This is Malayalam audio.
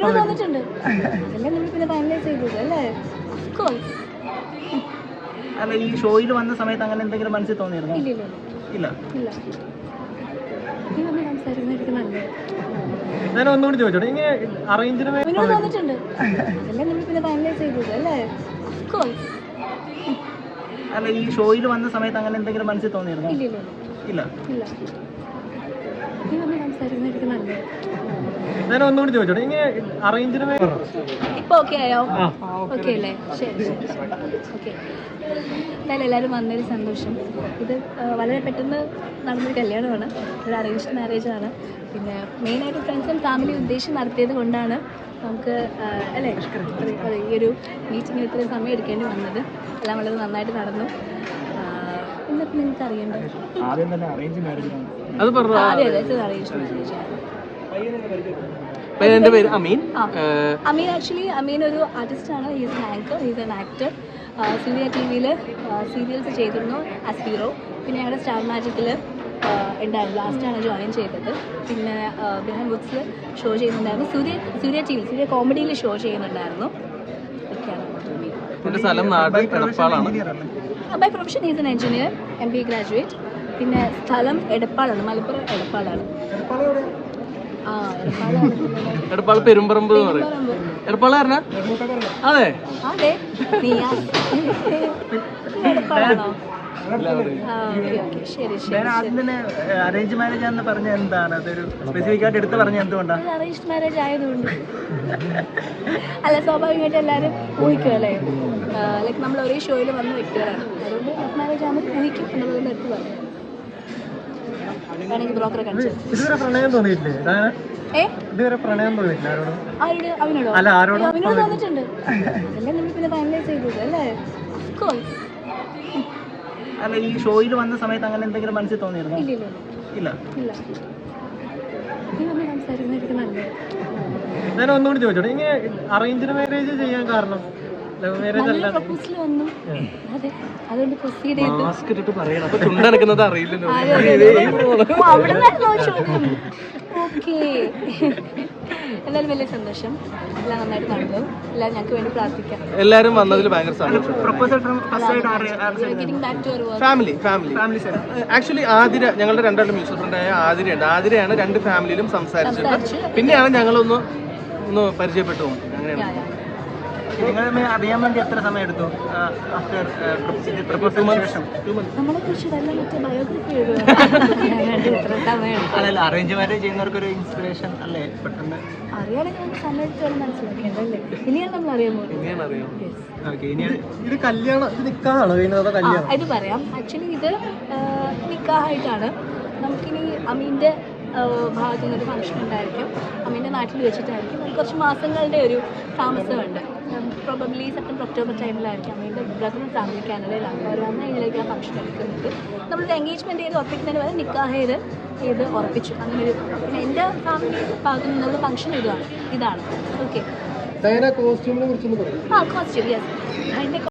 നിങ്ങൾ തന്നിട്ടുണ്ട്. അതല്ലേ നമ്മൾ പിന്നെ ഫൈനലൈസ് ചെയ്തത് അല്ലേ? അല്ല ഈ ഷോയിൽ വന്ന സമയത്ത് അങ്ങനെ എന്തെങ്കിലും മനസ്സിൽ തോന്നിയിരുന്നു? ഇല്ല ഇല്ല ഞാൻ ഒന്നുകൂടി ചോദിച്ചോട്ടെ ഇങ്ങനെ അറേഞ്ച് നിങ്ങൾ തന്നിട്ടുണ്ട്. അതല്ലേ നമ്മൾ പിന്നെ ഫൈനലൈസ് ചെയ്തത് അല്ലേ? അല്ല ഈ ഷോയിൽ വന്ന സമയത്ത് അങ്ങനെ എന്തെങ്കിലും മനസ്സിൽ തോന്നിയിരുന്നു? ഇല്ല ഇല്ല ഇല്ല. സംസാരിക്കുന്നതായിരിക്കും നല്ലത് ഞാൻ ഒന്നുകൂടി ചോദിച്ചോട്ടെ. ഇങ്ങനെ അറേഞ്ച്ഡ് ഇപ്പൊ ഓക്കെ ആയോ? ഓക്കെ അല്ലേ? ശരി ഓക്കെ എന്തായാലും എല്ലാവരും വന്നതിൽ സന്തോഷം. ഇത് വളരെ പെട്ടെന്ന് നടന്നൊരു കല്യാണമാണ്. ഒരു അറേഞ്ച്ഡ് മാരേജ് ആണ്. പിന്നെ മെയിനായിട്ട് ഫ്രണ്ട്സ് ആൻഡ് ഫാമിലി ഉദ്ദേശം നടത്തിയത് കൊണ്ടാണ് നമുക്ക് അല്ലേ? ഈ ഒരു മീറ്റിംഗ് ഇത്രയും സമയം എടുക്കേണ്ടി വന്നത്. എല്ലാം വളരെ നന്നായിട്ട് നടന്നു. ഇന്നത്തെ നിങ്ങൾക്ക് ആദ്യം തന്നെ അറേഞ്ച് മാരേജ് അത് പറഞ്ഞു? അതെ അതെ ഇത് അറേഞ്ച്ഡ് മാരേജ് ആണ് എന്റെ പേര്? അമീൻ? അമീൻ ആക്ച്വലി അമീൻ ഒരു ആർട്ടിസ്റ്റ് ആണ്. He's an anchor he's an actor Surya T വിയിൽ സീരിയൽസ് ചെയ്തിരുന്നു ആസ് ഹീറോ പിന്നെ ഞങ്ങളുടെ സ്റ്റാർ മാജിക്കിൽ ഉണ്ടായിരുന്നു ലാസ്റ്റാണ് ജോയിൻ ചെയ്തത്. പിന്നെ ബിഹാൻ ബുക്സിൽ ഷോ ചെയ്യുന്നുണ്ടായിരുന്നു. സൂര്യ സൂര്യ ടി വി സൂര്യ കോമഡിയിൽ ഷോ ചെയ്യുന്നുണ്ടായിരുന്നു. ഒക്കെയാണ് സ്ഥലം നാട് എടപ്പാളാണ്. By profession is an engineer M B graduate പിന്നെ സ്ഥലം എടപ്പാളാണ് മലപ്പുറം എടപ്പാളാണ്. ആ എടപ്പാൾ പെരുമ്പറമ്പ് എന്ന് പറയും. അതെ. അതെ. നീയാ എടപ്പാളാണോ? ആ ഓക്കെ ഓക്കെ. ശരി ശരി ഞാൻ ആദ്യം അറേഞ്ച് മാരേജ് ആണെന്ന് പറഞ്ഞ എന്താണ്? അതൊരു സ്പെസിഫിക് ആയിട്ട് എടുത്ത് പറഞ്ഞ എന്തുകൊണ്ടാണ് അത് അറേഞ്ച് മാരേജ് ആയതുകൊണ്ട്. അല്ല സ്വാഭാവികമായിട്ട് എല്ലാവരും ഊഹിക്കുമല്ലേ ലൈക്ക് നമ്മൾ ഒരേ ഷോയിൽ വന്ന വ്യക്തികളാണ് അതുകൊണ്ട് ലവ് മാരേജ് ആകുമ്പോൾ ഊഹിക്കും എന്നുള്ളതുകൊണ്ട് എടുത്ത് പറഞ്ഞു വേണമെങ്കിൽ ബ്രോക്കറെ കാണിച്ചു ഇതുവരെ പ്രണയം തോന്നിയിട്ടില്ലേ? അല്ല, ആരോടും അവനോട് അതല്ലേ നമ്മൾ പിന്നെ ഫൈനലൈസ് ചെയ്തത് അല്ലേ? അല്ല ഈ ഷോയിൽ വന്ന സമയത്ത് അങ്ങനെ എന്തെങ്കിലും മനസ്സിൽ തോന്നിയിരുന്നോ? ഇല്ല ഇല്ല ഞാൻ ഒന്നുകൂടി ചോദിച്ചോട്ടെ? ഇങ്ങനെ അറേഞ്ച്ഡ് മാരേജ് ചെയ്യാൻ കാരണം? ചുണ്ടനക്കുന്നത് അറിയില്ലല്ലോ വലിയ സന്തോഷം. എല്ലാം നന്നായിട്ട് നടന്നു. എല്ലാം ഞങ്ങൾക്ക് വേണ്ടി പ്രാർത്ഥിക്കാം. എല്ലാരും വന്നതിൽ ഭയങ്കര സന്തോഷം. പ്രപ്പോസൽ ഫ്രം ഫസ്റ്റ് ആയിട്ട് are getting back to work family family actually Athira ഞങ്ങളുടെ രണ്ടാളും മ്യൂച്വൽ ഫ്രണ്ടായ ആതിരയുണ്ട്. ആതിരയാണ് രണ്ട് ഫാമിലിയിലും സംസാരിച്ചത് പിന്നെയാണ് ഞങ്ങളൊന്ന് ഒന്ന് പരിചയപ്പെട്ടു പോകുന്നത് അങ്ങനെയാണ് നമ്മളെ കുറിച്ച് വല്ല മറ്റേ ബയോഗ്രഫി മനസ്സിലാക്കേണ്ടല്ലേ ഇനിയാണ് നമ്മൾ അറിയാൻ പോകുന്നത്. ഇത് പറയാം. ആക്ച്വലി ഇത് നിക്കാഹായിട്ടാണ്. നമുക്കിനി അമീന്റെ ഭാഗത്തുനിന്ന് ഒരു ഫംഗ്ഷൻ ഉണ്ടായിരിക്കും. അമ്മീന്റെ നാട്ടിൽ വെച്ചിട്ടായിരിക്കും. കുറച്ച് മാസങ്ങളുടെ ഒരു താമസമുണ്ട്. പ്രോബബ്ലി സെപ്റ്റംബർ ഒക്ടോബർ ടൈമിലായിരിക്കും അമീന്റെ ബ്രദറും ഫാമിലി കാനഡയിലാണ് അവർ വന്ന് ഇതിലേക്ക് ആ ഫംഗ്ഷൻ എടുക്കുന്നത് നമ്മളൊരു എൻഗേജ്മെന്റ് ചെയ്ത് ഉറപ്പിക്കുന്നതിന് വരെ നിക്കാഹ് ചെയ്ത് ഇത് ഉറപ്പിച്ചു. അങ്ങനെ ഒരു പിന്നെ എന്റെ ഫാമിലി ഭാഗത്തു നിന്നുള്ള ഫംഗ്ഷൻ ഇതാണ്. ഇതാണ്. ഓക്കെ ആ കോസ്റ്റ്യൂം യെസ് അതിന്റെ